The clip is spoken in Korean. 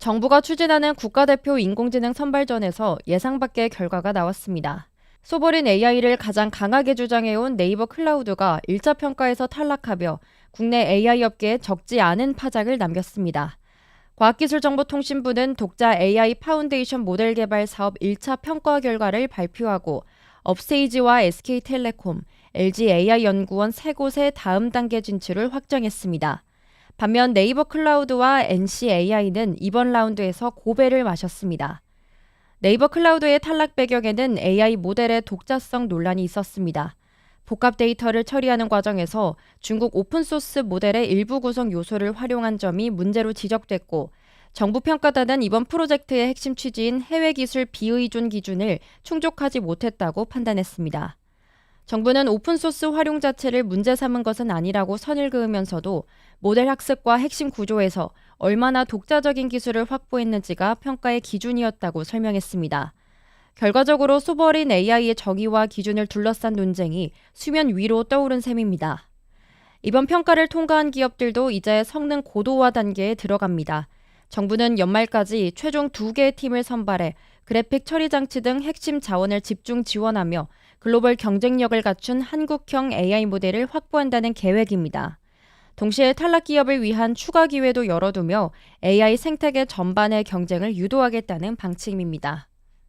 정부가 추진하는 국가대표 인공지능 선발전에서 예상 밖의 결과가 나왔습니다. 소버린 AI를 가장 강하게 주장해온 네이버 클라우드가 1차 평가에서 탈락하며 국내 AI 업계에 적지 않은 파장을 남겼습니다. 과학기술정보통신부는 독자 AI 파운데이션 모델 개발 사업 1차 평가 결과를 발표하고 업스테이지와 SK텔레콤, LG AI연구원 세 곳의 다음 단계 진출을 확정했습니다. 반면 네이버 클라우드와 NC AI는 이번 라운드에서 고배를 마셨습니다. 네이버 클라우드의 탈락 배경에는 AI 모델의 독자성 논란이 있었습니다. 복합 데이터를 처리하는 과정에서 중국 오픈소스 모델의 일부 구성 요소를 활용한 점이 문제로 지적됐고 정부 평가단은 이번 프로젝트의 핵심 취지인 해외 기술 비의존 기준을 충족하지 못했다고 판단했습니다. 정부는 오픈소스 활용 자체를 문제 삼은 것은 아니라고 선을 그으면서도 모델 학습과 핵심 구조에서 얼마나 독자적인 기술을 확보했는지가 평가의 기준이었다고 설명했습니다. 결과적으로 소버린 AI의 정의와 기준을 둘러싼 논쟁이 수면 위로 떠오른 셈입니다. 이번 평가를 통과한 기업들도 이제 성능 고도화 단계에 들어갑니다. 정부는 연말까지 최종 두 개의 팀을 선발해 그래픽 처리 장치 등 핵심 자원을 집중 지원하며 글로벌 경쟁력을 갖춘 한국형 AI 모델을 확보한다는 계획입니다. 동시에 탈락 기업을 위한 추가 기회도 열어두며 AI 생태계 전반의 경쟁을 유도하겠다는 방침입니다.